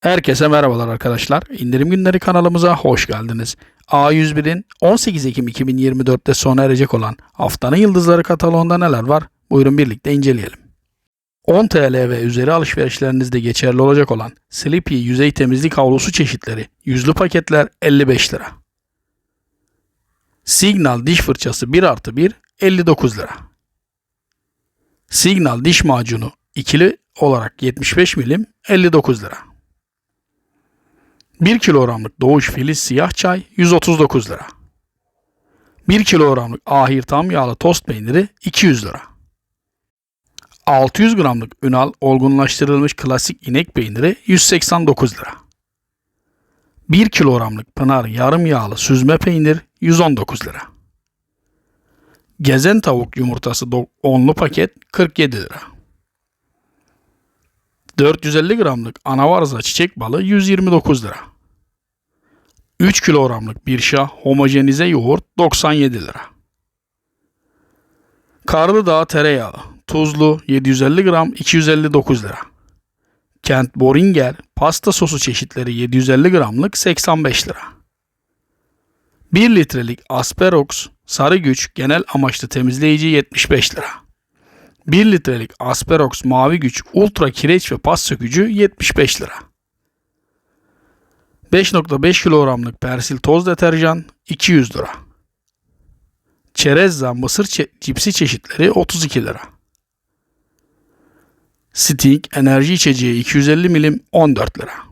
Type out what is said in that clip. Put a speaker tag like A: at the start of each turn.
A: Herkese merhabalar arkadaşlar. İndirim günleri kanalımıza hoş geldiniz. A101'in 18 Ekim 2024'te sona erecek olan Haftanın Yıldızları kataloğunda neler var? Buyurun birlikte inceleyelim. 10 TL ve üzeri alışverişlerinizde geçerli olacak olan Sleepy yüzey temizlik havlusu çeşitleri yüzlü paketler 55 lira. Signal diş fırçası 1 artı 1 59 lira. Signal diş macunu ikili olarak 75 milim 59 lira. 1 kilogramlık Doğuş Filiz siyah çay 139 lira. 1 kilogramlık Ahir tam yağlı tost peyniri 200 lira. 600 gramlık Ünal olgunlaştırılmış klasik inek peyniri 189 lira. 1 kilogramlık Pınar yarım yağlı süzme peynir 119 lira. Gezen tavuk yumurtası do- onlu paket 47 lira. 450 gramlık anavarza çiçek balı 129 lira. 3 kilogramlık bir şah homojenize yoğurt 97 lira. Karlıdağ tereyağı tuzlu 750 gram 259 lira. Kent Boringer pasta sosu çeşitleri 750 gramlık 85 lira. 1 litrelik Asperox sarı güç genel amaçlı temizleyici 75 lira. 1 litrelik Asperox mavi güç ultra kireç ve pas sökücü 75 lira. 5.5 kilogramlık persil toz deterjan 200 lira. Çerezza mısır çe- cipsi çeşitleri 32 lira. Sting enerji içeceği 250 milim 14 lira.